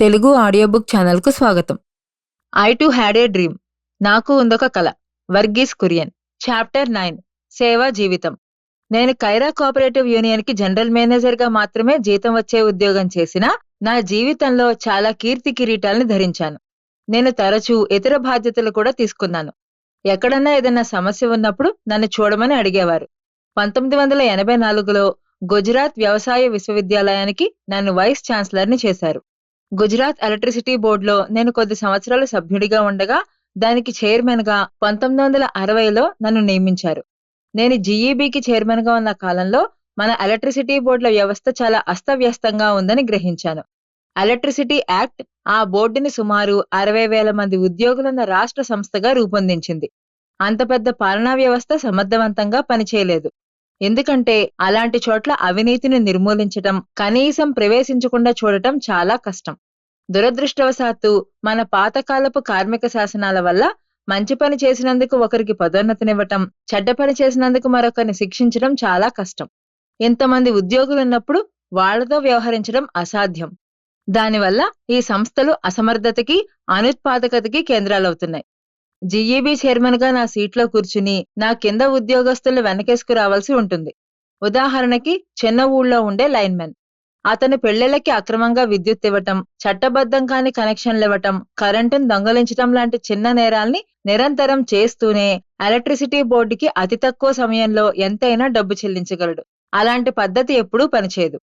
Telugu audio book ఛానల్కు స్వాగతం. I too had a dream. నాకు ఉందొక కళ వర్గీస్ కురియన్. Chapter nine. సేవా జీవితం. నేను కైరా కోఆపరేటివ్ యూనియన్కి జనరల్ మేనేజర్గా మాత్రమే జీతం వచ్చే ఉద్యోగం చేసినా నా జీవితంలో చాలా కీర్తి కిరీటాలను ధరించాను. నేను తరచూ ఇతర బాధ్యతలు కూడా తీసుకున్నాను. ఎక్కడన్నా ఏదైనా సమస్య ఉన్నప్పుడు నన్ను చూడమని అడిగేవారు. పంతొమ్మిది వందల ఎనభై నాలుగులో గుజరాత్ వ్యవసాయ విశ్వవిద్యాలయానికి నన్ను వైస్ ఛాన్సలర్ని చేశారు. గుజరాత్ ఎలక్ట్రిసిటీ బోర్డులో నేను కొద్ది సంవత్సరాలు సభ్యుడిగా ఉండగా దానికి చైర్మన్గా పంతొమ్మిది వందల అరవైలో నన్ను నియమించారు. నేను జీఈబీకి చైర్మన్గా ఉన్న కాలంలో మన ఎలక్ట్రిసిటీ బోర్డుల వ్యవస్థ చాలా అస్తవ్యస్తంగా ఉందని గ్రహించాను. ఎలక్ట్రిసిటీ యాక్ట్ ఆ బోర్డుని సుమారు అరవై వేల మంది ఉద్యోగులున్న రాష్ట్ర సంస్థగా రూపొందించింది. అంత పెద్ద పాలనా వ్యవస్థ సమర్థవంతంగా పనిచేయలేదు. ఎందుకంటే అలాంటి చోట్ల అవినీతిని నిర్మూలించటం కనీసం ప్రవేశించకుండా చూడటం చాలా కష్టం. దురదృష్టవశాత్తు మన పాతకాలపు కార్మిక శాసనాల వల్ల మంచి పని చేసినందుకు ఒకరికి పదోన్నతినివ్వటం చెడ్డ పని చేసినందుకు మరొకరిని శిక్షించడం చాలా కష్టం. ఇంతమంది ఉద్యోగులున్నప్పుడు వాళ్ళతో వ్యవహరించడం అసాధ్యం. దానివల్ల ఈ సంస్థలు అసమర్థతకి అనుత్పాదకతకి కేంద్రాలవుతున్నాయి. జీఈబీ చైర్మన్గా నా సీట్లో కూర్చుని నా కింద ఉద్యోగస్తులు వెనకేసుకు రావాల్సి ఉంటుంది. ఉదాహరణకి చిన్న ఊళ్ళో ఉండే లైన్మెన్. అతను పెళ్ళిళ్ళకి అక్రమంగా విద్యుత్ ఇవ్వటం చట్టబద్ధం కాని కనెక్షన్లు ఇవ్వటం కరెంటును దొంగలించటం లాంటి చిన్న నేరాల్ని నిరంతరం చేస్తూనే ఎలక్ట్రిసిటీ బోర్డుకి అతి తక్కువ సమయంలో ఎంతైనా డబ్బు చెల్లించగలడు. అలాంటి పద్ధతి ఎప్పుడూ పనిచేయదు.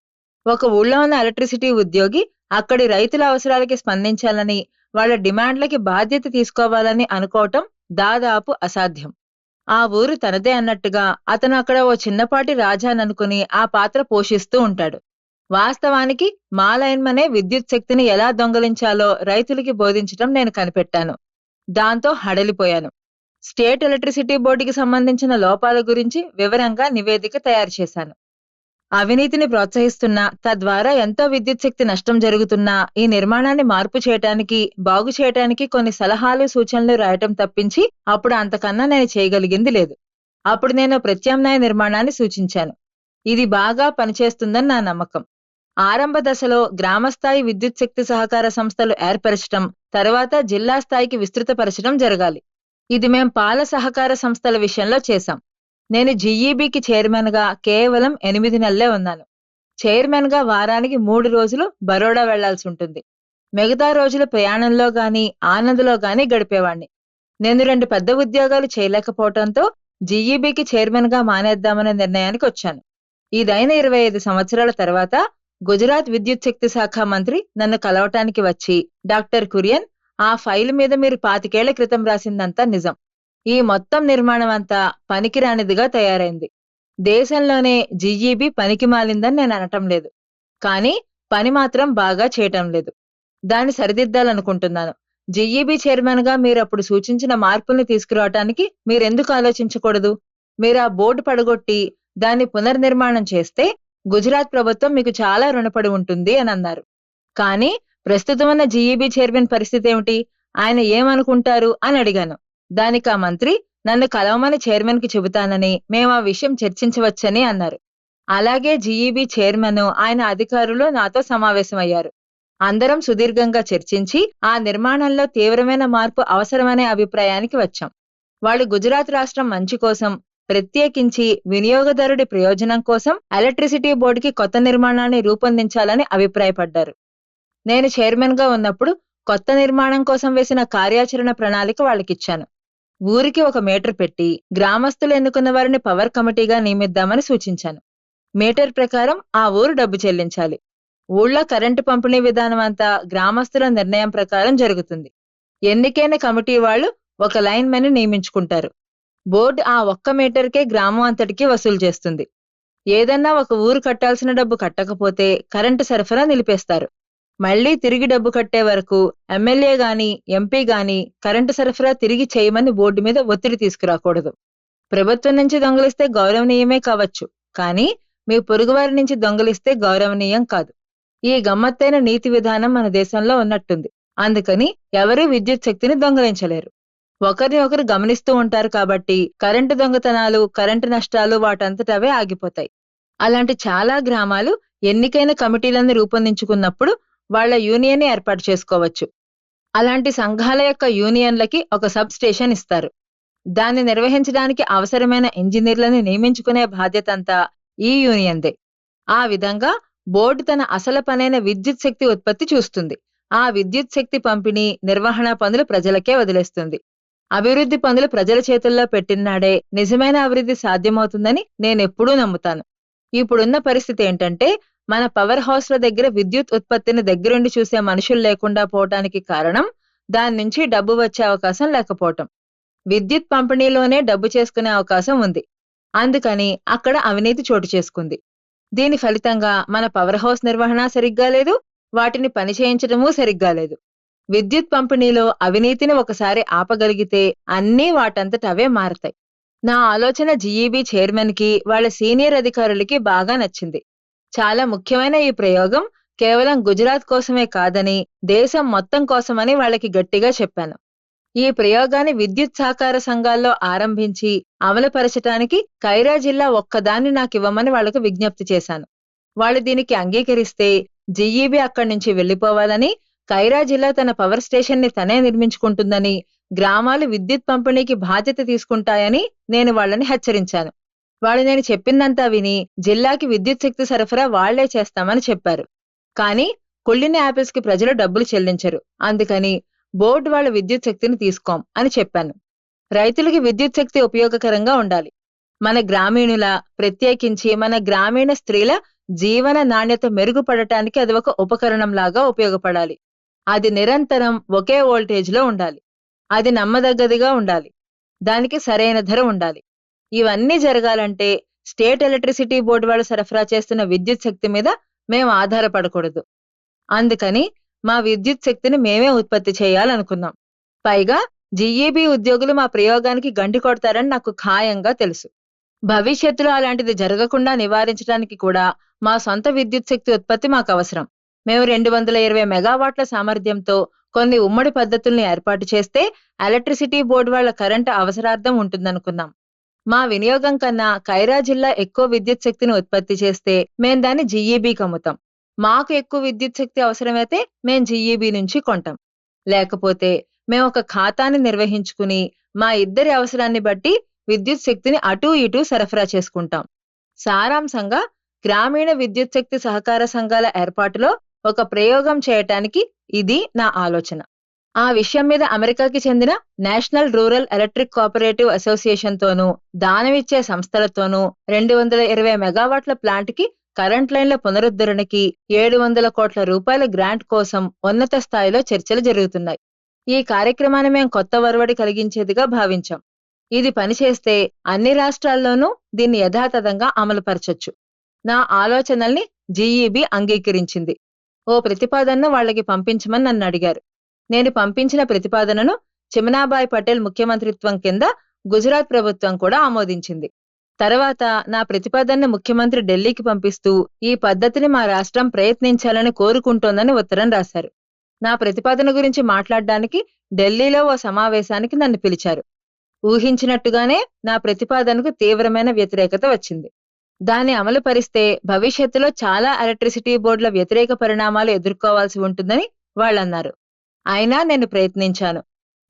ఒక ఊళ్ళో ఉన్న ఎలక్ట్రిసిటీ ఉద్యోగి అక్కడి రైతుల అవసరాలకి స్పందించాలని వాళ్ళ డిమాండ్లకి బాధ్యత తీసుకోవాలని అనుకోవటం దాదాపు అసాధ్యం. ఆ ఊరు తనదే అన్నట్టుగా అతను అక్కడ ఓ చిన్నపాటి రాజాననుకుని ఆ పాత్ర పోషిస్తూ ఉంటాడు. వాస్తవానికి మాలైన్మనే విద్యుత్ శక్తిని ఎలా దొంగలించాలో రైతులకి బోధించటం నేను కనిపెట్టాను. దాంతో హడలిపోయాను. స్టేట్ ఎలక్ట్రిసిటీ బోర్డుకి సంబంధించిన లోపాల గురించి వివరంగా నివేదిక తయారు చేశాను. అవినీతిని ప్రోత్సహిస్తున్నా తద్వారా ఎంతో విద్యుత్ శక్తి నష్టం జరుగుతున్నా ఈ నిర్మాణాన్ని మార్పు చేయటానికి బాగు చేయటానికి కొన్ని సలహాలు సూచనలు రాయటం తప్పించి అప్పుడు అంతకన్నా నేను చేయగలిగింది లేదు. అప్పుడు నేను ప్రత్యామ్నాయ నిర్మాణాన్ని సూచించాను. ఇది బాగా పనిచేస్తుందని నా నమ్మకం. ఆరంభ దశలో గ్రామస్థాయి విద్యుత్ శక్తి సహకార సంస్థలు ఏర్పరచటం తర్వాత జిల్లా స్థాయికి విస్తృతపరచడం జరగాలి. ఇది మేం పాల సహకార సంస్థల విషయంలో చేశాం. నేను జీఈబీకి చైర్మన్గా కేవలం ఎనిమిది నెలలే ఉన్నాను. చైర్మన్గా వారానికి మూడు రోజులు బరోడా వెళ్ళాల్సి ఉంటుంది. మిగతా రోజులు ప్రయాణంలో గాని ఆనందలో గాని గడిపేవాణ్ణి. నేను రెండు పెద్ద ఉద్యోగాలు చేయలేకపోవటంతో జీఈబీకి చైర్మన్గా మానేద్దామనే నిర్ణయానికి వచ్చాను. ఇదైన ఇరవై ఐదు సంవత్సరాల తర్వాత గుజరాత్ విద్యుత్ శక్తి శాఖ మంత్రి నన్ను కలవటానికి వచ్చి డాక్టర్ కురియన్ ఆ ఫైల్ మీద మీరు పాతికేళ్ళ క్రితం రాసిందంతా నిజం. ఈ మొత్తం నిర్మాణం అంతా పనికిరానిదిగా తయారైంది. దేశంలోనే జీఈబీ పనికి మాలిందని నేను అనటం లేదు. కానీ పని మాత్రం బాగా చేయటం లేదు. దాన్ని సరిదిద్దాలనుకుంటున్నాను. జీఈబీ చైర్మన్గా మీరు అప్పుడు సూచించిన మార్పుల్ని తీసుకురావటానికి మీరెందుకు ఆలోచించకూడదు? మీరు ఆ బోర్డు పడగొట్టి దాన్ని పునర్నిర్మాణం చేస్తే గుజరాత్ ప్రభుత్వం మీకు చాలా రుణపడి ఉంటుంది అని అన్నారు. కానీ ప్రస్తుతం ఉన్న జీఈబీ చైర్మన్ పరిస్థితి ఏమిటి? ఆయన ఏమనుకుంటారు? అని అడిగాను. దానికి ఆ మంత్రి నన్ను కలవమని చైర్మన్కి చెబుతానని మేము ఆ విషయం చర్చించవచ్చని అన్నారు. అలాగే జీఈబీ చైర్మన్ ఆయన అధికారులు నాతో సమావేశమయ్యారు. అందరం సుదీర్ఘంగా చర్చించి ఆ నిర్మాణంలో తీవ్రమైన మార్పు అవసరమనే అభిప్రాయానికి వచ్చాం. వాళ్ళు గుజరాత్ రాష్ట్రం మంచి కోసం ప్రత్యేకించి వినియోగదారుడి ప్రయోజనం కోసం ఎలక్ట్రిసిటీ బోర్డుకి కొత్త నిర్మాణాన్ని రూపొందించాలని అభిప్రాయపడ్డారు. నేను చైర్మన్గా ఉన్నప్పుడు కొత్త నిర్మాణం కోసం వేసిన కార్యాచరణ ప్రణాళిక వాళ్ళకిచ్చాను. ఊరికి ఒక మీటర్ పెట్టి గ్రామస్తులు ఎన్నుకున్న వారిని పవర్ కమిటీగా నియమిద్దామని సూచించాను. మీటర్ ప్రకారం ఆ ఊరు డబ్బు చెల్లించాలి. ఊళ్ళో కరెంటు పంపిణీ విధానం అంతా గ్రామస్తుల నిర్ణయం ప్రకారం జరుగుతుంది. ఎన్నికైన కమిటీ వాళ్ళు ఒక లైన్ మెన్ నియమించుకుంటారు. బోర్డు ఆ ఒక్క మీటర్కే గ్రామం అంతటికి వసూలు చేస్తుంది. ఏదన్నా ఒక ఊరు కట్టాల్సిన డబ్బు కట్టకపోతే కరెంటు సరఫరా నిలిపేస్తారు. మళ్ళీ తిరిగి డబ్బు కట్టే వరకు ఎమ్మెల్యే గాని ఎంపీ గాని కరెంటు సరఫరా తిరిగి చేయమని బోర్డు మీద ఒత్తిడి తీసుకురాకూడదు. ప్రభుత్వం నుంచి దొంగలిస్తే గౌరవనీయమే కావచ్చు కానీ మీ పొరుగువారి నుంచి దొంగలిస్తే గౌరవనీయం కాదు. ఈ గమ్మత్తైన నీతి విధానం మన దేశంలో ఉన్నట్టుంది. అందుకని ఎవరూ విద్యుత్ శక్తిని దొంగలించలేరు. ఒకరిని ఒకరు గమనిస్తూ ఉంటారు కాబట్టి కరెంటు దొంగతనాలు కరెంటు నష్టాలు వాటంతటవే ఆగిపోతాయి. అలాంటి చాలా గ్రామాలు ఎన్నికైన కమిటీలను రూపొందించుకున్నప్పుడు వాళ్ళ యూనియన్ ఏర్పాటు చేసుకోవచ్చు. అలాంటి సంఘాల యొక్క యూనియన్లకి ఒక సబ్ స్టేషన్ ఇస్తారు. దాన్ని నిర్వహించడానికి అవసరమైన ఇంజనీర్లను నియమించుకునే బాధ్యత అంతా ఈ యూనియన్దే. ఆ విధంగా బోర్డు తన అసలు పనైన విద్యుత్ శక్తి ఉత్పత్తి చూస్తుంది. ఆ విద్యుత్ శక్తి పంపిణీ నిర్వహణ పనులు ప్రజలకే వదిలేస్తుంది. అభివృద్ధి పనులు ప్రజల చేతుల్లో పెట్టినాడే నిజమైన అభివృద్ధి సాధ్యమవుతుందని నేనెప్పుడూ నమ్ముతాను. ఇప్పుడున్న పరిస్థితి ఏంటంటే మన పవర్ హౌస్ల దగ్గర విద్యుత్ ఉత్పత్తిని దగ్గరుండి చూసే మనుషులు లేకుండా పోవటానికి కారణం దాని నుంచి డబ్బు వచ్చే అవకాశం లేకపోవటం. విద్యుత్ పంపిణీలోనే డబ్బు చేసుకునే అవకాశం ఉంది. అందుకని అక్కడ అవినీతి చోటు చేసుకుంది. దీని ఫలితంగా మన పవర్ హౌస్ నిర్వహణ సరిగ్గా లేదు వాటిని పని చేయించడమూ సరిగ్గా లేదు. విద్యుత్ పంపిణీలో అవినీతిని ఒకసారి ఆపగలిగితే అన్నీ వాటంతట అవే మారతాయి. నా ఆలోచన జీఈబీ చైర్మన్కి వాళ్ళ సీనియర్ అధికారులకి బాగా నచ్చింది. చాలా ముఖ్యమైన ఈ ప్రయోగం కేవలం గుజరాత్ కోసమే కాదని దేశం మొత్తం కోసమని వాళ్ళకి గట్టిగా చెప్పాను. ఈ ప్రయోగాన్ని విద్యుత్ సహకార సంఘాల్లో ఆరంభించి అమలుపరచటానికి కైరా జిల్లా ఒక్కదాన్ని నాకివ్వమని వాళ్ళకు విజ్ఞప్తి చేశాను. వాళ్ళు దీనికి అంగీకరిస్తే జీఈబీ అక్కడి నుంచి వెళ్ళిపోవాలని కైరా జిల్లా తన పవర్ స్టేషన్ని తనే నిర్మించుకుంటుందని గ్రామాలు విద్యుత్ పంపిణీకి బాధ్యత తీసుకుంటాయని నేను వాళ్ళని హెచ్చరించాను. వాళ్ళు నేను చెప్పిందంతా విని జిల్లాకి విద్యుత్ శక్తి సరఫరా వాళ్ళే చేస్తామని చెప్పారు. కానీ కుళ్ళిన యాపిల్స్కి ప్రజలు డబ్బులు చెల్లించరు. అందుకని బోర్డు వాళ్ళ విద్యుత్ శక్తిని తీసుకోం అని చెప్పాను. రైతులకి విద్యుత్ శక్తి ఉపయోగకరంగా ఉండాలి. మన గ్రామీణుల ప్రత్యేకించి మన గ్రామీణ స్త్రీల జీవన నాణ్యత మెరుగుపడటానికి అది ఒక ఉపకరణం లాగా ఉపయోగపడాలి. అది నిరంతరం ఒకే వోల్టేజ్లో ఉండాలి. అది నమ్మదగ్గదిగా ఉండాలి. దానికి సరైన ధర ఉండాలి. ఇవన్నీ జరగాలంటే స్టేట్ ఎలక్ట్రిసిటీ బోర్డు వాళ్ళు సరఫరా చేస్తున్న విద్యుత్ శక్తి మీద మేము ఆధారపడకూడదు. అందుకని మా విద్యుత్ శక్తిని మేమే ఉత్పత్తి చేయాలనుకున్నాం. పైగా జీఈబీ ఉద్యోగులు మా ప్రయోగానికి గండి కొడతారని నాకు ఖాయంగా తెలుసు. భవిష్యత్తులో అలాంటిది జరగకుండా నివారించడానికి కూడా మా సొంత విద్యుత్ శక్తి ఉత్పత్తి మాకు అవసరం. మేము రెండు వందల ఇరవై మెగావాట్ల సామర్థ్యంతో కొన్ని ఉమ్మడి పద్ధతుల్ని ఏర్పాటు చేస్తే ఎలక్ట్రిసిటీ బోర్డు వాళ్ళ కరెంటు అవసరార్థం ఉంటుందనుకున్నాం. మా వినియోగం కన్నా కైరా జిల్లా ఎక్కువ విద్యుత్ శక్తిని ఉత్పత్తి చేస్తే మేం దాన్ని జీఈబీకి అమ్ముతాం మాకు ఎక్కువ విద్యుత్ శక్తి అవసరమైతే మేం జీఈబీ నుంచి కొంటాం. లేకపోతే మేము ఒక ఖాతాని నిర్వహించుకుని మా ఇద్దరి అవసరాన్ని బట్టి విద్యుత్ శక్తిని అటూ ఇటూ సరఫరా చేసుకుంటాం. సారాంశంగా గ్రామీణ విద్యుత్ శక్తి సహకార సంఘాల ఏర్పాటులో ఒక ప్రయోగం చేయటానికి ఇది నా ఆలోచన. ఆ విషయం మీద అమెరికాకి చెందిన national rural electric cooperative association తోనూ దానమిచ్చే సంస్థలతోనూ రెండు వందల ఇరవై మెగావాట్ల ప్లాంట్కి కరెంట్ లైన్ల పునరుద్ధరణకి ఏడు వందల కోట్ల రూపాయల గ్రాంట్ కోసం ఉన్నత స్థాయిలో చర్చలు జరుగుతున్నాయి. ఈ కార్యక్రమాన్ని మేం కొత్త వరవడి కలిగించేదిగా భావించాం. ఇది పనిచేస్తే అన్ని రాష్ట్రాల్లోనూ దీన్ని యథాతథంగా అమలుపరచొచ్చు. నా ఆలోచనల్ని జీఈబీ అంగీకరించింది. ఓ ప్రతిపాదనను వాళ్ళకి పంపించమని నన్ను అడిగారు. నేను పంపించిన ప్రతిపాదనను చిమనాబాయ్ పటేల్ ముఖ్యమంత్రిత్వం కింద గుజరాత్ ప్రభుత్వం కూడా ఆమోదించింది. తర్వాత నా ప్రతిపాదనను ముఖ్యమంత్రి ఢిల్లీకి పంపిస్తూ ఈ పద్ధతిని మా రాష్ట్రం ప్రయత్నించాలని కోరుకుంటోందని ఉత్తరం రాశారు. నా ప్రతిపాదన గురించి మాట్లాడడానికి ఢిల్లీలో ఓ సమావేశానికి నన్ను పిలిచారు. ఊహించినట్టుగానే నా ప్రతిపాదనకు తీవ్రమైన వ్యతిరేకత వచ్చింది. దాన్ని అమలు పరిస్తే భవిష్యత్తులో చాలా ఎలక్ట్రిసిటీ బోర్డుల వ్యతిరేక పరిణామాలు ఎదుర్కోవాల్సి ఉంటుందని వాళ్ళన్నారు. అయినా నేను ప్రయత్నించాను.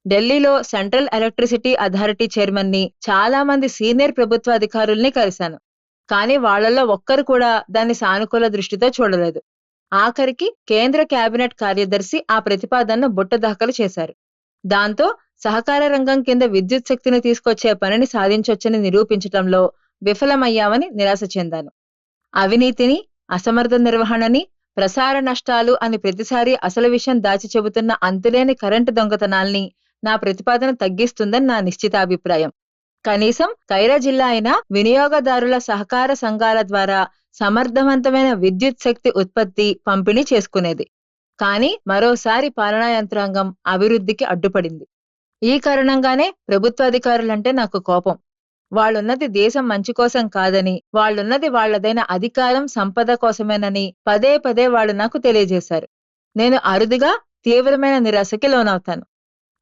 ఢిల్లీలో సెంట్రల్ ఎలక్ట్రిసిటీ అథారిటీ చైర్మన్ని చాలా మంది సీనియర్ ప్రభుత్వ అధికారుల్ని కలిశాను. కానీ వాళ్ళల్లో ఒక్కరు కూడా దాన్ని సానుకూల దృష్టితో చూడలేదు. ఆఖరికి కేంద్ర కేబినెట్ కార్యదర్శి ఆ ప్రతిపాదనను బుట్టదాఖలు చేశారు. దాంతో సహకార రంగం కింద విద్యుత్ శక్తిని తీసుకొచ్చే పనిని సాధించొచ్చని నిరూపించటంలో విఫలమయ్యామని నిరాశ చెందాను. అవినీతిని అసమర్థ నిర్వహణని ప్రసార నష్టాలు అని ప్రతిసారి అసలు విషయం దాచి చెబుతున్న అంతులేని కరెంటు దొంగతనాల్ని నా ప్రతిపాదన తగ్గిస్తుందని నా నిశ్చితాభిప్రాయం. కనీసం కైరా జిల్లా అయినా వినియోగదారుల సహకార సంఘాల ద్వారా సమర్థవంతమైన విద్యుత్ శక్తి ఉత్పత్తి పంపిణీ చేసుకునేది. కానీ మరోసారి పాలనా యంత్రాంగం అభివృద్ధికి అడ్డుపడింది. ఈ కారణంగానే ప్రభుత్వాధికారులంటే నాకు కోపం. వాళ్ళున్నది దేశం మంచి కోసం కాదని వాళ్ళున్నది వాళ్ళదైన అధికారం సంపద కోసమేనని పదే పదే వాళ్ళు నాకు తెలియజేశారు. నేను అరుదుగా తీవ్రమైన నిరాశకి లోనవుతాను.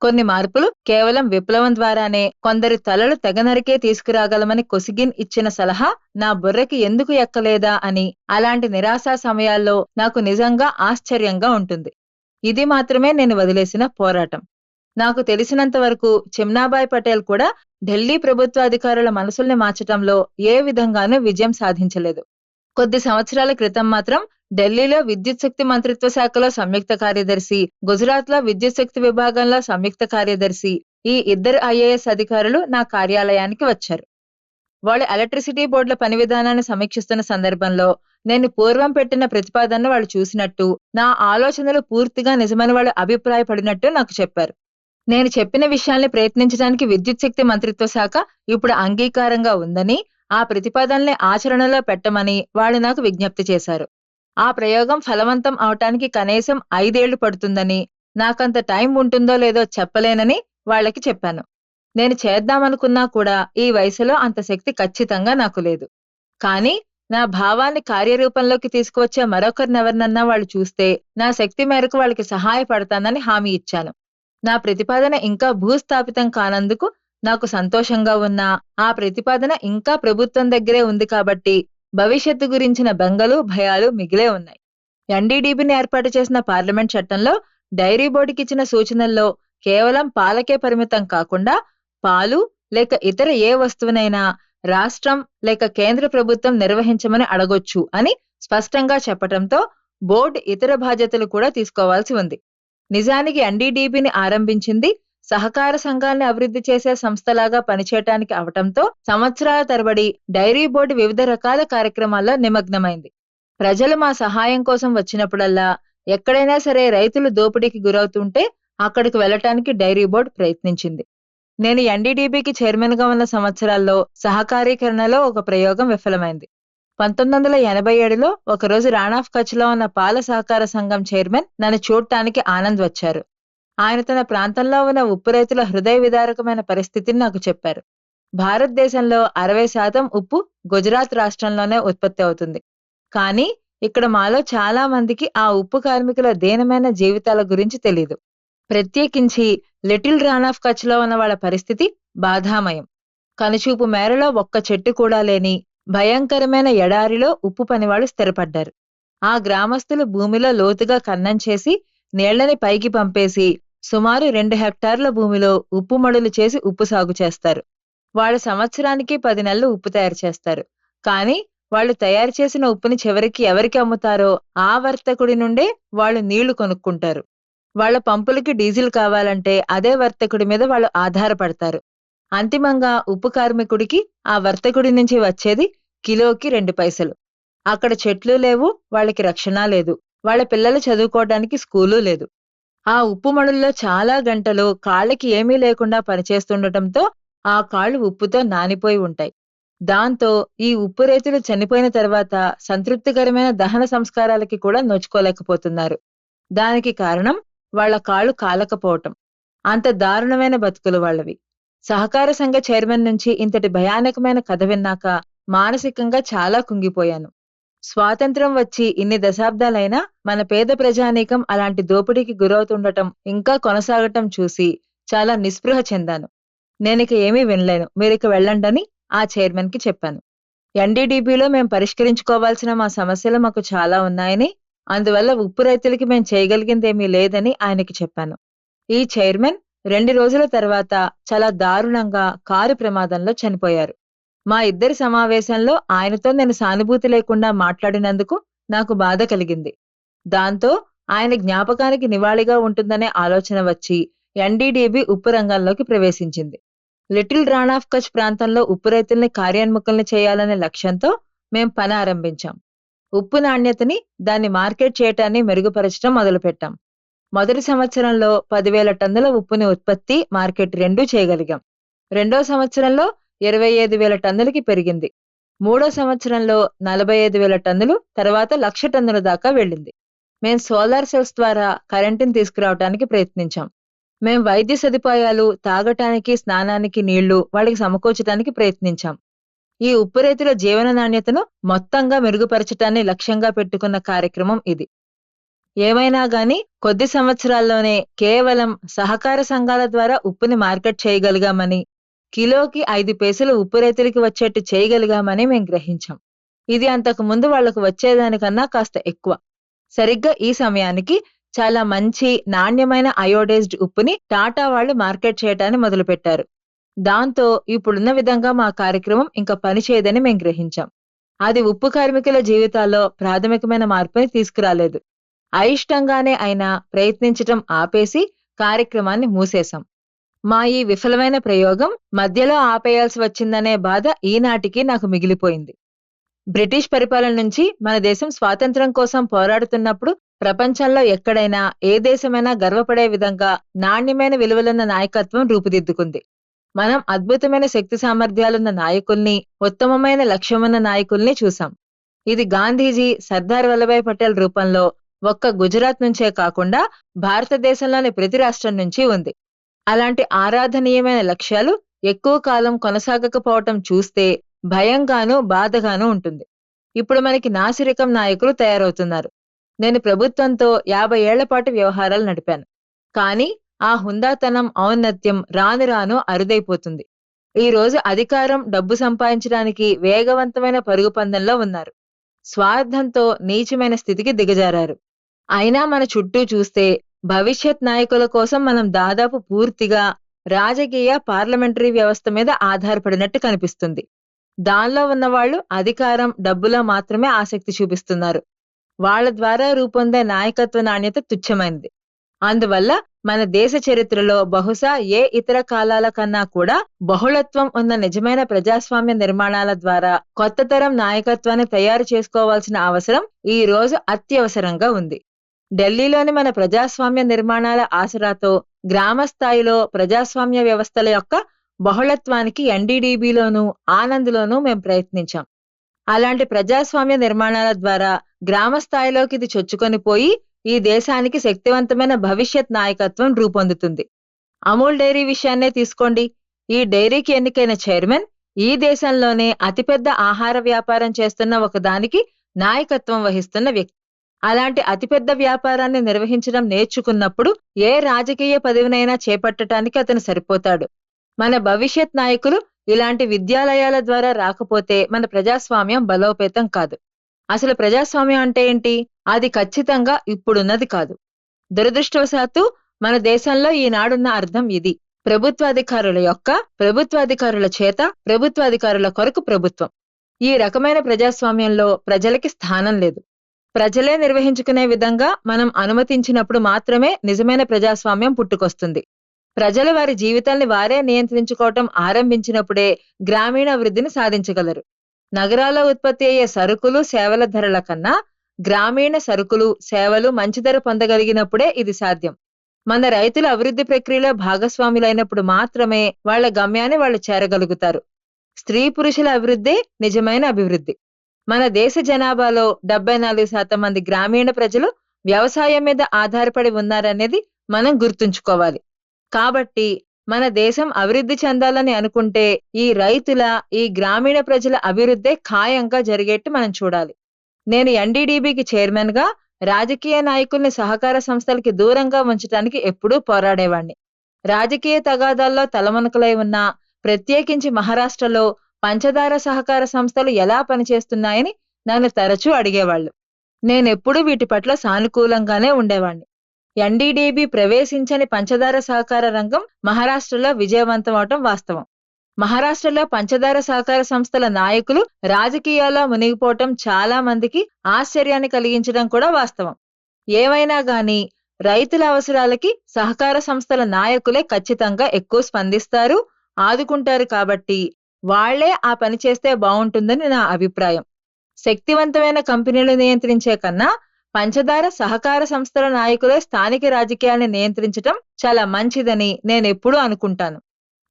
కొన్ని మార్పులు కేవలం విప్లవం ద్వారానే కొందరి తలలు తెగనరికే తీసుకురాగలమని కొసిగిన్ ఇచ్చిన సలహా నా బుర్రకి ఎందుకు ఎక్కలేదా అని అలాంటి నిరాశా సమయాల్లో నాకు నిజంగా ఆశ్చర్యంగా ఉంటుంది. ఇది మాత్రమే నేను వదిలేసిన పోరాటం. నాకు తెలిసినంత వరకు చిమ్నాబాయ్ పటేల్ కూడా ఢిల్లీ ప్రభుత్వ అధికారుల మనసుల్ని మార్చటంలో ఏ విధంగానూ విజయం సాధించలేదు. కొద్ది సంవత్సరాల క్రితం మాత్రం ఢిల్లీలో విద్యుత్ శక్తి మంత్రిత్వ శాఖలో సంయుక్త కార్యదర్శి గుజరాత్లో విద్యుత్ శక్తి విభాగంలో సంయుక్త కార్యదర్శి ఈ ఇద్దరు ఐఏఎస్ అధికారులు నా కార్యాలయానికి వచ్చారు. వాళ్ళు ఎలక్ట్రిసిటీ బోర్డుల పని విధానాన్ని సమీక్షిస్తున్న సందర్భంలో నేను పూర్వం పెట్టిన ప్రతిపాదనను వాళ్ళు చూసినట్టు నా ఆలోచనలు పూర్తిగా నిజమని వాళ్ళు అభిప్రాయపడినట్టు నాకు చెప్పారు. నేను చెప్పిన విషయాల్ని ప్రయత్నించడానికి విద్యుత్ శక్తి మంత్రిత్వ శాఖ ఇప్పుడు అంగీకారంగా ఉందని ఆ ప్రతిపాదనల్ని ఆచరణలో పెట్టమని వాళ్ళు నాకు విజ్ఞప్తి చేశారు. ఆ ప్రయోగం ఫలవంతం అవటానికి కనీసం ఐదేళ్ళు పడుతుందని నాకంత టైం ఉంటుందో లేదో చెప్పలేనని వాళ్ళకి చెప్పాను. నేను చేద్దామనుకున్నా కూడా ఈ వయసులో అంత శక్తి ఖచ్చితంగా నాకు లేదు. కానీ నా భావాన్ని కార్యరూపంలోకి తీసుకువచ్చే మరొకరినెవరినన్నా వాళ్ళు చూస్తే నా శక్తి మేరకు వాళ్ళకి సహాయపడతానని హామీ ఇచ్చాను. నా ప్రతిపాదన ఇంకా భూస్థాపితం కానందుకు నాకు సంతోషంగా ఉన్నా. ఆ ప్రతిపాదన ఇంకా ప్రభుత్వం దగ్గరే ఉంది కాబట్టి భవిష్యత్తు గురించిన బెంగలు భయాలు మిగిలే ఉన్నాయి. ఎన్డీడీబీని ఏర్పాటు చేసిన పార్లమెంట్ చట్టంలో డైరీ బోర్డుకి ఇచ్చిన సూచనల్లో కేవలం పాలకే పరిమితం కాకుండా పాలు లేక ఇతర ఏ వస్తువునైనా రాష్ట్రం లేక కేంద్ర ప్రభుత్వం నిర్వహించమని అడగొచ్చు అని స్పష్టంగా చెప్పటంతో బోర్డు ఇతర బాధ్యతలు కూడా తీసుకోవాల్సి ఉంది. నిజానికి ఎన్డీడీబీని ఆరంభించింది సహకార సంఘాల్ని అభివృద్ధి చేసే సంస్థలాగా పనిచేయటానికి అవటంతో సంవత్సరాల తరబడి డైరీ బోర్డు వివిధ రకాల కార్యక్రమాల్లో నిమగ్నమైంది. ప్రజలు మా సహాయం కోసం వచ్చినప్పుడల్లా ఎక్కడైనా సరే రైతులు దోపిడీకి గురవుతుంటే అక్కడికి వెళ్ళటానికి డైరీ బోర్డు ప్రయత్నించింది. నేను ఎన్డీడీబీకి చైర్మన్గా ఉన్న సంవత్సరాల్లో సహకారీకరణలో ఒక ప్రయోగం విఫలమైంది. పంతొమ్మిది వందల ఎనభై ఏడులో ఒకరోజు రాణాఫ్ కచ్లో ఉన్న పాల సహకార సంఘం చైర్మన్ నన్ను చూడటానికి ఆనంద్ వచ్చారు. ఆయన తన ప్రాంతంలో ఉన్న ఉప్పు రైతుల హృదయ విదారకమైన పరిస్థితిని నాకు చెప్పారు. భారతదేశంలో అరవై శాతం ఉప్పు గుజరాత్ రాష్ట్రంలోనే ఉత్పత్తి అవుతుంది. కానీ ఇక్కడ మాలో చాలా మందికి ఆ ఉప్పు కార్మికుల దీనమైన జీవితాల గురించి తెలియదు ప్రత్యేకించి లిటిల్ రాణాఫ్ కచ్లో ఉన్న వాళ్ళ పరిస్థితి బాధామయం. కనుచూపు మేరలో ఒక్క చెట్టు కూడా లేని భయంకరమైన ఎడారిలో ఉప్పు పనివాళ్ళు స్థిరపడ్డారు. ఆ గ్రామస్తులు భూమిలో లోతుగా కన్నం చేసి నీళ్ళని పైకి పంపేసి సుమారు రెండు హెక్టార్ల భూమిలో ఉప్పు మడులు చేసి ఉప్పు సాగు చేస్తారు. వాళ్ళు సంవత్సరానికి పది నెలలు ఉప్పు తయారు చేస్తారు. కానీ వాళ్ళు తయారు చేసిన ఉప్పుని చివరికి ఎవరికి అమ్ముతారో ఆ వర్తకుడి నుండే వాళ్ళు నీళ్ళు కొనుక్కుంటారు. వాళ్ళ పంపులకి డీజిల్ కావాలంటే అదే వర్తకుడి మీద వాళ్ళు ఆధారపడతారు. అంతిమంగా ఉప్పు కార్మికుడికి ఆ వర్తకుడి నుంచి వచ్చేది కిలోకి రెండు పైసలు. అక్కడ చెట్లు లేవు వాళ్ళకి రక్షణ లేదు. వాళ్ళ పిల్లలు చదువుకోవడానికి స్కూలు లేదు. ఆ ఉప్పు మడుల్లో చాలా గంటలు కాళ్ళకి ఏమీ లేకుండా పనిచేస్తుండటంతో ఆ కాళ్ళు ఉప్పుతో నానిపోయి ఉంటాయి. దాంతో ఈ ఉప్పు రైతులు చనిపోయిన తర్వాత సంతృప్తికరమైన దహన సంస్కారాలకి కూడా నోచుకోలేకపోతున్నారు దానికి కారణం వాళ్ళ కాళ్ళు కాలకపోవటం. అంత దారుణమైన బతుకులు వాళ్ళవి. సహకార సంఘ చైర్మన్ నుంచి ఇంతటి భయానకమైన కథ విన్నాక మానసికంగా చాలా కుంగిపోయాను. స్వాతంత్రం వచ్చి ఇన్ని దశాబ్దాలైనా మన పేద ప్రజానీకం అలాంటి దోపిడీకి గురవుతుండటం ఇంకా కొనసాగటం చూసి చాలా నిస్పృహ చెందాను. నేనిక ఏమీ వినలేను. మీరిక వెళ్ళండని ఆ చైర్మన్కి చెప్పాను ఎన్డీడీబీలో మేం పరిష్కరించుకోవాల్సిన మా సమస్యలు మాకు చాలా ఉన్నాయని అందువల్ల ఉప్పు రైతులకి మేము చేయగలిగిందేమీ లేదని ఆయనకి చెప్పాను. ఈ చైర్మన్ రెండు రోజుల తర్వాత చాలా దారుణంగా కారు ప్రమాదంలో చనిపోయారు. మా ఇద్దరి సమావేశంలో ఆయనతో నేను సానుభూతి లేకుండా మాట్లాడినందుకు నాకు బాధ కలిగింది. దాంతో ఆయన జ్ఞాపకానికి నివాళిగా ఉంటుందనే ఆలోచన వచ్చి ఎన్డీడీబీ ఉప్పు రంగంలోకి ప్రవేశించింది. లిటిల్ రాన్ ఆఫ్ కచ్ ప్రాంతంలో ఉప్పు రైతుల్ని కార్యాన్ముఖుల్ని చేయాలనే లక్ష్యంతో మేం పని ఆరంభించాం. ఉప్పు నాణ్యతని దాన్ని మార్కెట్ చేయటాన్ని మెరుగుపరచడం మొదలుపెట్టాం. మొదటి సంవత్సరంలో పదివేల టన్నుల ఉప్పుని ఉత్పత్తి మార్కెట్ రెండూ చేయగలిగాం. రెండో సంవత్సరంలో ఇరవై ఐదు వేల టన్నులకి పెరిగింది. మూడో సంవత్సరంలో నలభై ఐదు వేల టన్నులు తర్వాత లక్ష టన్నుల దాకా వెళ్ళింది. మేం సోలార్ సెల్స్ ద్వారా కరెంటుని తీసుకురావడానికి ప్రయత్నించాం. మేం వైద్య సదుపాయాలు తాగటానికి స్నానానికి నీళ్ళు వాళ్ళకి సమకూర్చడానికి ప్రయత్నించాం. ఈ ఉప్పు రైతుల జీవన నాణ్యతను మొత్తంగా మెరుగుపరచటాన్ని లక్ష్యంగా పెట్టుకున్న కార్యక్రమం ఇది. ఏమైనా గాని కొద్ది సంవత్సరాల్లోనే కేవలం సహకార సంఘాల ద్వారా ఉప్పుని మార్కెట్ చేయగలిగామని కిలోకి ఐదు పైసలు ఉప్పు రైతులకి వచ్చేట్టు చేయగలిగామని మేము గ్రహించాం. ఇది అంతకు ముందు వాళ్ళకు వచ్చేదానికన్నా కాస్త ఎక్కువ. సరిగ్గా ఈ సమయానికి చాలా మంచి నాణ్యమైన అయోడైజ్డ్ ఉప్పుని టాటా వాళ్ళు మార్కెట్ చేయటాన్ని మొదలుపెట్టారు. దాంతో ఇప్పుడున్న విధంగా మా కార్యక్రమం ఇంకా పనిచేయదని మేం గ్రహించాం. అది ఉప్పు కార్మికుల జీవితాల్లో ప్రాథమికమైన మార్పుని తీసుకురాలేదు. అయిష్టంగానే అయినా ప్రయత్నించటం ఆపేసి కార్యక్రమాన్ని మూసేశాం. మా ఈ విఫలమైన ప్రయోగం మధ్యలో ఆపేయాల్సి వచ్చిందనే బాధ ఈనాటికి నాకు మిగిలిపోయింది. బ్రిటిష్ పరిపాలన నుంచి మన దేశం స్వాతంత్ర్యం కోసం పోరాడుతున్నప్పుడు ప్రపంచంలో ఎక్కడైనా ఏ దేశమైనా గర్వపడే విధంగా నాణ్యమైన విలువలున్న నాయకత్వం రూపుదిద్దుకుంది. మనం అద్భుతమైన శక్తి సామర్థ్యాలున్న నాయకుల్ని ఉత్తమమైన లక్ష్యమున్న నాయకుల్ని చూసాం ఇది గాంధీజీ సర్దార్ వల్లభాయ్ పటేల్ రూపంలో ఒక్క గుజరాత్ నుంచే కాకుండా భారతదేశంలోని ప్రతి రాష్ట్రం నుంచి ఉంది. అలాంటి ఆరాధనీయమైన లక్ష్యాలు ఎక్కువ కాలం కొనసాగకపోవటం చూస్తే భయంగానూ బాధగానూ ఉంటుంది. ఇప్పుడు మనకి నాసిరకం నాయకులు తయారవుతున్నారు. నేను ప్రభుత్వంతో యాభై ఏళ్ళ పాటు వ్యవహారాలు నడిపాను. కానీ ఆ హుందాతనం ఔన్నత్యం రాను రాను అరుదైపోతుంది. ఈ రోజు అధికారం డబ్బు సంపాదించడానికి వేగవంతమైన పరుగు పందెంలో ఉన్నారు. స్వార్థంతో నీచమైన స్థితికి దిగజారారు. అయినా మన చుట్టూ చూస్తే భవిష్యత్ నాయకుల కోసం మనం దాదాపు పూర్తిగా రాజకీయ పార్లమెంటరీ వ్యవస్థ మీద ఆధారపడినట్టు కనిపిస్తుంది. దానిలో ఉన్నవాళ్ళు అధికారం డబ్బులో మాత్రమే ఆసక్తి చూపిస్తున్నారు. వాళ్ళ ద్వారా రూపొందే నాయకత్వ నాణ్యత తుచ్చమైనది అందువల్ల మన దేశ చరిత్రలో బహుశా ఏ ఇతర కాలాల కన్నా కూడా బహుళత్వం ఉన్న నిజమైన ప్రజాస్వామ్య నిర్మాణాల ద్వారా కొత్త తరం నాయకత్వాన్ని తయారు చేసుకోవాల్సిన అవసరం ఈ రోజు అత్యవసరంగా ఉంది. ఢిల్లీలోని మన ప్రజాస్వామ్య నిర్మాణాల ఆసరాతో గ్రామ స్థాయిలో ప్రజాస్వామ్య వ్యవస్థల యొక్క బహుళత్వానికి ఎన్డీడీబీలోనూ ఆనంద్లోనూ మేము ప్రయత్నించాం. అలాంటి ప్రజాస్వామ్య నిర్మాణాల ద్వారా గ్రామ స్థాయిలోకి ఇది చొచ్చుకొని పోయి ఈ దేశానికి శక్తివంతమైన భవిష్యత్ నాయకత్వం రూపొందుతుంది. అమూల్ డైరీ విషయాన్నే తీసుకోండి. ఈ డైరీకి ఎన్నికైన చైర్మన్ ఈ దేశంలోనే అతిపెద్ద ఆహార వ్యాపారం చేస్తున్న ఒకదానికి నాయకత్వం వహిస్తున్న వ్యక్తి. అలాంటి అతిపెద్ద వ్యాపారాన్ని నిర్వహించడం నేర్చుకున్నప్పుడు ఏ రాజకీయ పదవినైనా చేపట్టడానికి అతను సరిపోతాడు. మన భవిష్యత్ నాయకులు ఇలాంటి విద్యాలయాల ద్వారా రాకపోతే మన ప్రజాస్వామ్యం బలోపేతం కాదు. అసలు ప్రజాస్వామ్యం అంటే ఏంటి? అది ఖచ్చితంగా ఇప్పుడున్నది కాదు. దురదృష్టవశాత్తు మన దేశంలో ఈనాడున్న అర్థం ఇది. ప్రభుత్వాధికారుల యొక్క ప్రభుత్వాధికారుల చేత ప్రభుత్వాధికారుల కొరకు ప్రభుత్వం. ఈ రకమైన ప్రజాస్వామ్యంలో ప్రజలకి స్థానం లేదు. ప్రజలే నిర్వహించుకునే విధంగా మనం అనుమతించినప్పుడు మాత్రమే నిజమైన ప్రజాస్వామ్యం పుట్టుకొస్తుంది. ప్రజలు వారి జీవితాల్ని వారే నియంత్రించుకోవటం ఆరంభించినప్పుడే గ్రామీణ అభివృద్ధిని సాధించగలరు. నగరాల్లో ఉత్పత్తి అయ్యే సరుకులు సేవల ధరల కన్నా గ్రామీణ సరుకులు సేవలు మంచి ధర పొందగలిగినప్పుడే ఇది సాధ్యం. మన రైతుల అభివృద్ధి ప్రక్రియలో భాగస్వాములైనప్పుడు మాత్రమే వాళ్ళ గమ్యాన్ని వాళ్ళు చేరగలుగుతారు. స్త్రీ పురుషుల అభివృద్ధే నిజమైన అభివృద్ధి. మన దేశ జనాభాలో డెబ్బై నాలుగు శాతం మంది గ్రామీణ ప్రజలు వ్యవసాయం మీద ఆధారపడి ఉన్నారనేది మనం గుర్తుంచుకోవాలి. కాబట్టి మన దేశం అభివృద్ధి చెందాలని అనుకుంటే ఈ రైతుల ఈ గ్రామీణ ప్రజల అభివృద్ధే ఖాయంగా జరిగేట్టు మనం చూడాలి. నేను ఎన్డీడీబీకి చైర్మన్గా రాజకీయ నాయకుల్ని సహకార సంస్థలకి దూరంగా ఉంచటానికి ఎప్పుడూ పోరాడేవాణ్ణి. రాజకీయ తగాదాల్లో తలమునకలై ఉన్న ప్రత్యేకించి మహారాష్ట్రలో పంచదార సహకార సంస్థలు ఎలా పనిచేస్తున్నాయని నన్ను తరచూ అడిగేవాళ్ళు. నేనెప్పుడూ వీటి పట్ల సానుకూలంగానే ఉండేవాణ్ణి. ఎన్డీడీబీ ప్రవేశించని పంచదార సహకార రంగం మహారాష్ట్రలో విజయవంతం అవటం వాస్తవం. మహారాష్ట్రలో పంచదార సహకార సంస్థల నాయకులు రాజకీయాల్లో మునిగిపోవటం చాలా మందికి ఆశ్చర్యాన్ని కలిగించడం కూడా వాస్తవం. ఏవైనా గాని రైతుల అవసరాలకి సహకార సంస్థల నాయకులే ఖచ్చితంగా ఎక్కువ స్పందిస్తారు ఆదుకుంటారు కాబట్టి వాళ్ళే ఆ పని చేస్తే బాగుంటుందని నా అభిప్రాయం. శక్తివంతమైన కంపెనీలు నియంత్రించే కన్నా పంచదార సహకార సంస్థల నాయకులే స్థానిక రాజకీయాన్ని నియంత్రించటం చాలా మంచిదని నేనెప్పుడూ అనుకుంటాను.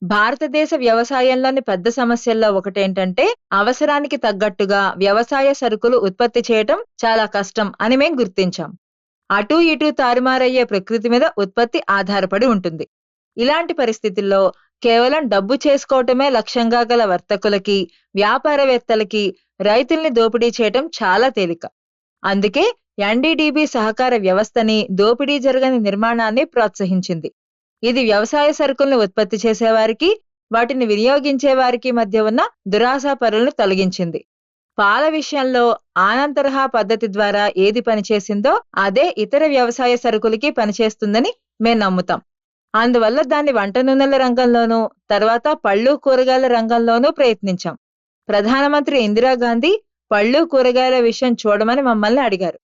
భారతదేశ వ్యవసాయంలోని పెద్ద సమస్యల్లో ఒకటేంటంటే అవసరానికి తగ్గట్టుగా వ్యవసాయ సరుకులు ఉత్పత్తి చేయటం చాలా కష్టం అని మేం గుర్తించాం. అటూ ఇటూ తారుమారయ్యే ప్రకృతి మీద ఉత్పత్తి ఆధారపడి ఉంటుంది. ఇలాంటి పరిస్థితుల్లో కేవలం డబ్బు చేసుకోవటమే లక్ష్యంగా గల వర్తకులకి వ్యాపారవేత్తలకి రైతుల్ని దోపిడీ చేయటం చాలా తేలిక. అందుకే ఎన్డీడీబీ సహకార వ్యవస్థని దోపిడీ జరగని నిర్మాణాన్ని ప్రోత్సహించింది. ఇది వ్యవసాయ సరుకుల్ని ఉత్పత్తి చేసేవారికి వాటిని వినియోగించే వారికి మధ్య ఉన్న దురాశా పరులను తొలగించింది. పాల విషయంలో ఆనంతరహా పద్ధతి ద్వారా ఏది పనిచేసిందో అదే ఇతర వ్యవసాయ సరుకులకి పనిచేస్తుందని మేం నమ్ముతాం. అందువల్ల దాన్ని వంట నూనెల రంగంలోనూ తర్వాత పళ్ళు కూరగాయల రంగంలోనూ ప్రయత్నించాం. ప్రధానమంత్రి ఇందిరాగాంధీ పళ్ళు కూరగాయల విషయం చూడమని మమ్మల్ని అడిగారు.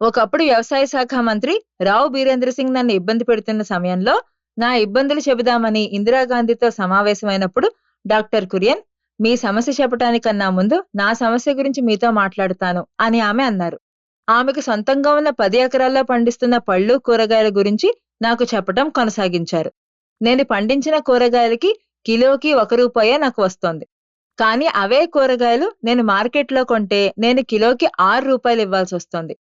ఒకప్పుడు వ్యవసాయ శాఖ మంత్రి రావు బీరేంద్ర సింగ్ నన్ను ఇబ్బంది పెడుతున్న సమయంలో నా ఇబ్బందులు చెబుదామని ఇందిరాగాంధీతో సమావేశమైనప్పుడు డాక్టర్ కురియన్ మీ సమస్య చెప్పటానికన్నా ముందు నా సమస్య గురించి మీతో మాట్లాడుతాను అని ఆమె అన్నారు. ఆమెకు సొంతంగా ఉన్న పది ఎకరాల్లో పండిస్తున్న పళ్ళు కూరగాయల గురించి నాకు చెప్పటం కొనసాగించారు. నేను పండించిన కూరగాయలకి కిలోకి ఒక రూపాయే నాకు వస్తోంది. కానీ అవే కూరగాయలు నేను మార్కెట్లో కొంటే నేను కిలోకి ఆరు రూపాయలు ఇవ్వాల్సి వస్తోంది.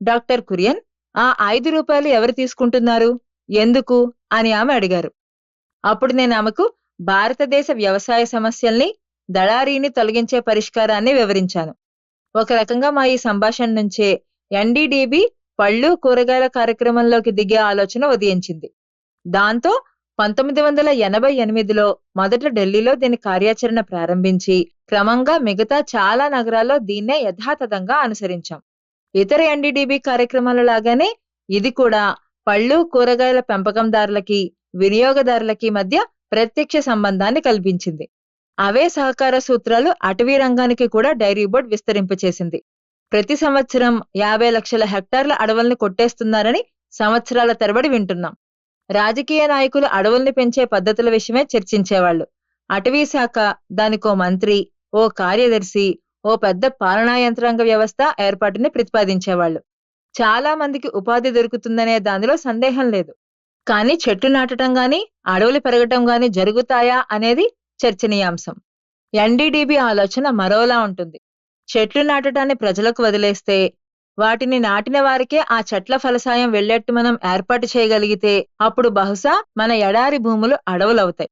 డాక్టర్ కురియన్ ఆ ఐదు రూపాయలు ఎవరు తీసుకుంటున్నారు? ఎందుకు? అని ఆమె అడిగారు. అప్పుడు నేను ఆమెకు భారతదేశ వ్యవసాయ సమస్యల్ని దళారీని తొలగించే పరిష్కారాన్ని వివరించాను. ఒక రకంగా మా ఈ సంభాషణ నుంచే ఎన్డీడీబీ పళ్ళు కూరగాయల కార్యక్రమంలోకి దిగే ఆలోచన ఉదయించింది. దాంతో పంతొమ్మిది వందల ఎనభై ఎనిమిదిలో మొదట ఢిల్లీలో దీని కార్యాచరణ ప్రారంభించి క్రమంగా మిగతా చాలా నగరాల్లో దీన్నే యథాతథంగా అనుసరించాం. ఇతర ఎన్డీడీబీ కార్యక్రమాల లాగానే ఇది కూడా పళ్ళు కూరగాయల పెంపకందారులకి వినియోగదారులకి మధ్య ప్రత్యక్ష సంబంధాన్ని కల్పించింది. అవే సహకార సూత్రాలు అటవీ రంగానికి కూడా డైరీ బోర్డు విస్తరింపచేసింది. ప్రతి సంవత్సరం యాభై లక్షల హెక్టార్ల అడవుల్ని కొట్టేస్తున్నారని సంవత్సరాల తరబడి వింటున్నాం. రాజకీయ నాయకులు అడవుల్ని పెంచే పద్ధతుల విషయమే చర్చించేవాళ్ళు అటవీ శాఖ దానికో మంత్రి ఓ కార్యదర్శి ఓ పెద్ద పాలనా యంత్రాంగ వ్యవస్థ ఏర్పాటుని ప్రతిపాదించేవాళ్ళు చాలా మందికి ఉపాధి దొరుకుతుందనే దానిలో సందేహం లేదు. కానీ చెట్లు నాటడం గాని అడవులు పెరగటం గాని జరుగుతాయా అనేది చర్చనీయాంశం. ఎన్డీడీబీ ఆలోచన మరోలా ఉంటుంది. చెట్లు నాటటాన్ని ప్రజలకు వదిలేస్తే వాటిని నాటిన వారికే ఆ చెట్ల ఫలసాయం వెళ్ళేట్టు మనం ఏర్పాటు చేయగలిగితే అప్పుడు బహుశా మన ఎడారి భూములు అడవులవుతాయి.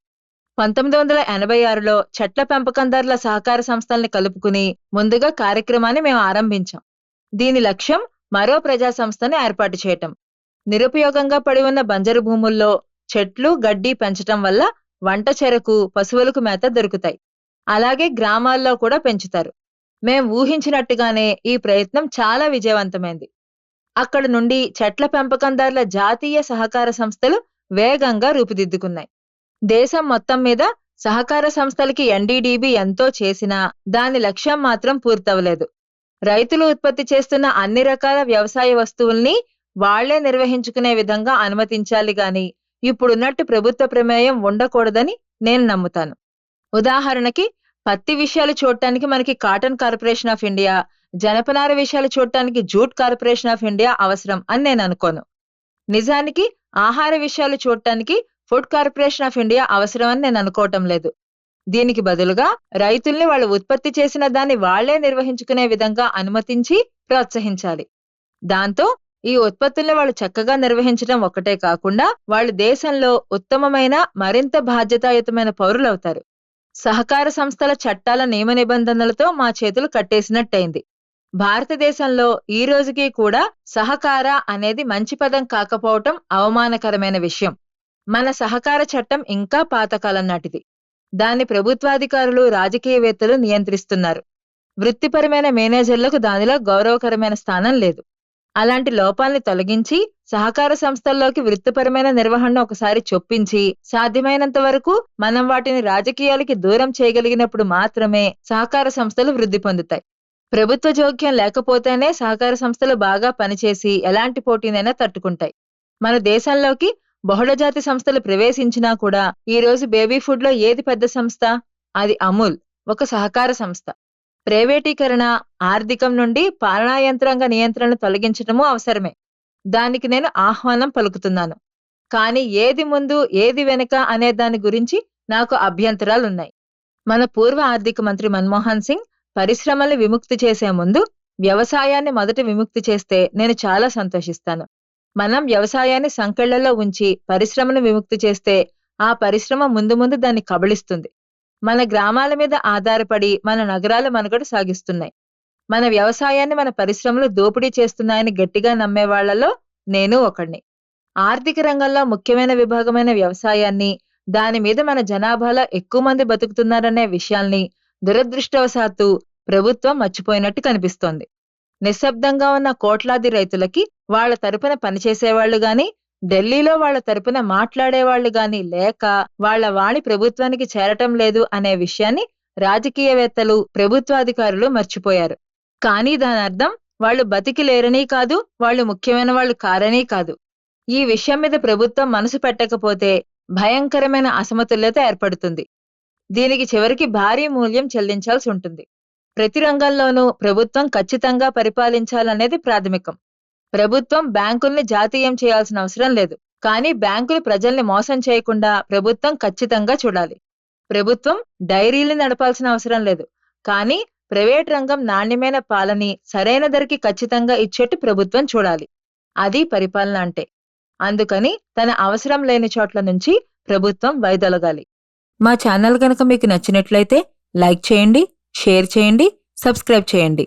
పంతొమ్మిది వందల ఎనభై ఆరులో చెట్ల పెంపకందారుల సహకార సంస్థల్ని కలుపుకుని ముందుగా కార్యక్రమాన్ని మేము ఆరంభించాం. దీని లక్ష్యం మరో ప్రజా సంస్థను ఏర్పాటు చేయటం. నిరుపయోగంగా పడి ఉన్న బంజరు భూముల్లో చెట్లు గడ్డి పెంచటం వల్ల వంట చెరకు పశువులకు మేత దొరుకుతాయి. అలాగే గ్రామాల్లో కూడా పెంచుతారు. మేం ఊహించినట్టుగానే ఈ ప్రయత్నం చాలా విజయవంతమైంది. అక్కడ నుండి చెట్ల పెంపకందారుల జాతీయ సహకార సంస్థలు వేగంగా రూపుదిద్దుకున్నాయి. దేశం మొత్తం మీద సహకార సంస్థలకి ఎన్డీడీబీ ఎంతో చేసినా దాని లక్ష్యం మాత్రం పూర్తవలేదు. రైతులు ఉత్పత్తి చేస్తున్న అన్ని రకాల వ్యవసాయ వస్తువుల్ని వాళ్ళే నిర్వహించుకునే విధంగా అనుమతించాలి గాని ఇప్పుడున్నట్టు ప్రభుత్వ ప్రమేయం ఉండకూడదని నేను నమ్ముతాను. ఉదాహరణకి పత్తి విషయాలు చూడటానికి మనకి కాటన్ కార్పొరేషన్ ఆఫ్ ఇండియా జనపనార విషయాలు చూడటానికి జూట్ కార్పొరేషన్ ఆఫ్ ఇండియా అవసరం అని నేను అనుకోను. నిజానికి ఆహార విషయాలు చూడటానికి ఫుడ్ కార్పొరేషన్ ఆఫ్ ఇండియా అవసరం అని నేను అనుకోవటం లేదు. దీనికి బదులుగా రైతుల్ని వాళ్ళు ఉత్పత్తి చేసిన దాన్ని వాళ్ళే నిర్వహించుకునే విధంగా అనుమతించి ప్రోత్సహించాలి. దాంతో ఈ ఉత్పత్తుల్ని వాళ్ళు చక్కగా నిర్వహించడం ఒక్కటే కాకుండా వాళ్ళు దేశంలో ఉత్తమమైన మరింత బాధ్యతాయుతమైన పౌరులవుతారు. సహకార సంస్థల చట్టాల నియమ నిబంధనలతో మా చేతులు కట్టేసినట్టయింది. భారతదేశంలో ఈ రోజుకి కూడా సహకార అనేది మంచి పదం కాకపోవటం అవమానకరమైన విషయం. మన సహకార చట్టం ఇంకా పాతకాలం నాటిది. దాన్ని ప్రభుత్వాధికారులు రాజకీయవేత్తలు నియంత్రిస్తున్నారు. వృత్తిపరమైన మేనేజర్లకు దానిలో గౌరవకరమైన స్థానం లేదు. అలాంటి లోపాల్ని తొలగించి సహకార సంస్థల్లోకి వృత్తిపరమైన నిర్వహణను ఒకసారి చొప్పించి సాధ్యమైనంత వరకు మనం వాటిని రాజకీయాలకి దూరం చేయగలిగినప్పుడు మాత్రమే సహకార సంస్థలు వృద్ధి పొందుతాయి. ప్రభుత్వ జోక్యం లేకపోతేనే సహకార సంస్థలు బాగా పనిచేసి ఎలాంటి పోటీనైనా తట్టుకుంటాయి. మన దేశంలోకి బహుళజాతి సంస్థలు ప్రవేశించినా కూడా ఈ రోజు బేబీ ఫుడ్లో ఏది పెద్ద సంస్థ? అది అమూల్ ఒక సహకార సంస్థ. ప్రైవేటీకరణ ఆర్థికం నుండి పాలనాయంత్రాంగ నియంత్రణను నియంత్రణ తొలగించటము అవసరమే. దానికి నేను ఆహ్వానం పలుకుతున్నాను. కానీ ఏది ముందు ఏది వెనుక అనే దాని గురించి నాకు అభ్యంతరాలున్నాయి. మన పూర్వ ఆర్థిక మంత్రి మన్మోహన్ సింగ్ పరిశ్రమలు విముక్తి చేసే ముందు వ్యవసాయాన్ని మొదట విముక్తి చేస్తే నేను చాలా సంతోషిస్తాను. మనం వ్యవసాయాన్ని సంకళ్ళలో ఉంచి పరిశ్రమను విముక్తి చేస్తే ఆ పరిశ్రమ ముందు ముందు దాన్ని కబళిస్తుంది. మన గ్రామాల మీద ఆధారపడి మన నగరాల మనుగడ సాగిస్తున్నాయి. మన వ్యవసాయాన్ని మన పరిశ్రమలు దోపిడీ చేస్తున్నాయని గట్టిగా నమ్మే వాళ్ళలో నేను ఒకడిని ఆర్థిక రంగంలో ముఖ్యమైన విభాగమైన వ్యవసాయాన్ని దాని మీద మన జనాభాలో ఎక్కువ మంది బతుకుతున్నారనే విషయాల్ని దురదృష్టవశాత్తు ప్రభుత్వం మర్చిపోయినట్టు కనిపిస్తోంది. నిశ్శబ్దంగా ఉన్న కోట్లాది రైతులకి వాళ్ళ తరపున పనిచేసేవాళ్ళు గాని ఢిల్లీలో వాళ్ళ తరపున మాట్లాడేవాళ్ళు గాని లేక వాళ్ళ వాణి ప్రభుత్వానికి చేరటం లేదు అనే విషయాన్ని రాజకీయవేత్తలు ప్రభుత్వాధికారులు మర్చిపోయారు. కానీ దాని అర్థం వాళ్ళు బతికి లేరని కాదు వాళ్ళు ముఖ్యమైన వాళ్ళు కారని కాదు. ఈ విషయం మీద ప్రభుత్వం మనసు పెట్టకపోతే భయంకరమైన అసమతుల్యత ఏర్పడుతుంది. దీనికి చివరికి భారీ మూల్యం చెల్లించాల్సి ఉంటుంది. ప్రతి రంగంలోనూ ప్రభుత్వం ఖచ్చితంగా పరిపాలించాలనేది ప్రాథమికం. ప్రభుత్వం బ్యాంకుల్ని జాతీయం చేయాల్సిన అవసరం లేదు. కానీ బ్యాంకులు ప్రజల్ని మోసం చేయకుండా ప్రభుత్వం ఖచ్చితంగా చూడాలి. ప్రభుత్వం డైరీలు నడపాల్సిన అవసరం లేదు. కానీ ప్రైవేట్ రంగం నాణ్యమైన పాలని సరైన ధరకి ఖచ్చితంగా ఇచ్చేట్టు ప్రభుత్వం చూడాలి. అది పరిపాలన అంటే. అందుకని తన అవసరం లేని చోట్ల నుంచి ప్రభుత్వం వైదొలగాలి. మా ఛానల్ కనుక మీకు నచ్చినట్లయితే లైక్ చేయండి షేర్ చేయండి సబ్స్క్రైబ్ చేయండి.